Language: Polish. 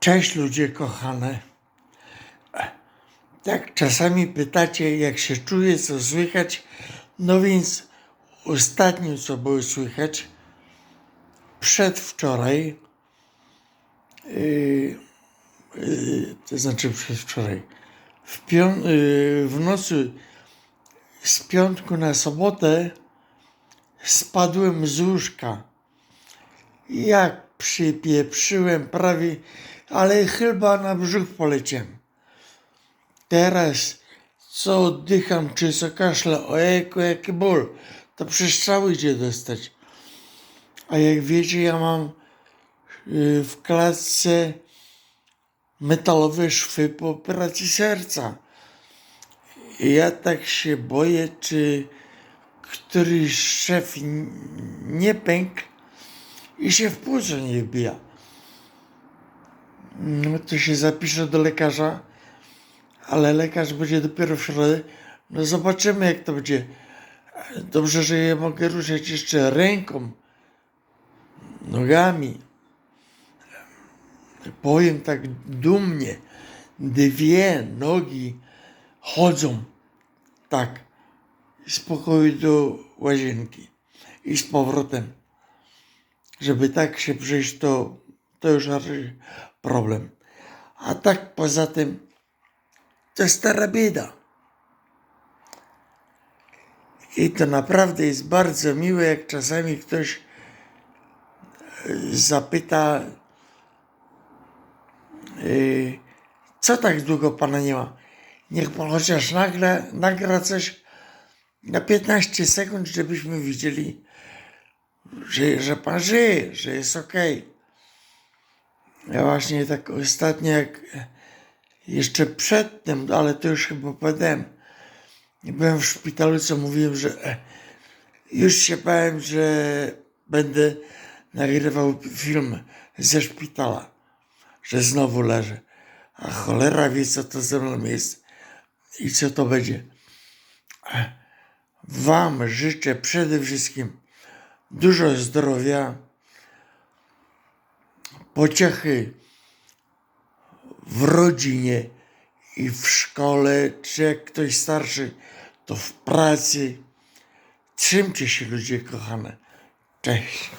Cześć ludzie kochane. Tak czasami pytacie, jak się czuję, co słychać. No więc ostatnio, co było słychać, przedwczoraj, yy, yy, to znaczy przedwczoraj, w, pią- yy, w nocy z piątku na sobotę spadłem z łóżka. Jak przypieprzyłem prawie, ale chyba na brzuch poleciałem. Teraz co oddycham, czy co kaszle, ojejku, jaki ból, to przez cały idzie dostać. A jak wiecie, ja mam y, w klatce metalowe szwy po operacji serca. I ja tak się boję, czy któryś szef nie pękł i się w płuco nie wbija. No to się zapiszę do lekarza, ale lekarz będzie dopiero w środę. No zobaczymy jak to będzie. Dobrze, że ja mogę ruszać jeszcze ręką, nogami. Powiem tak dumnie. Dwie nogi chodzą tak z pokoju do łazienki i z powrotem. Żeby tak się przejść, to, to już raczej problem. A tak poza tym, to stara bieda. I to naprawdę jest bardzo miłe, jak czasami ktoś e, zapyta, yy, co tak długo pana nie ma? Niech pan chociaż nagle nagra coś na 15 sekund, żebyśmy widzieli, że, że pan żyje, że jest okej. Ja właśnie tak ostatnio, jak jeszcze przed tym, ale to już chyba nie byłem w szpitalu, co mówiłem, że e, już się bałem, że będę nagrywał film ze szpitala, że znowu leżę. A cholera wie, co to ze mną jest i co to będzie. Wam życzę przede wszystkim dużo zdrowia, pociechy w rodzinie i w szkole, czy jak ktoś starszy, to w pracy. Trzymcie się ludzie kochane. Cześć.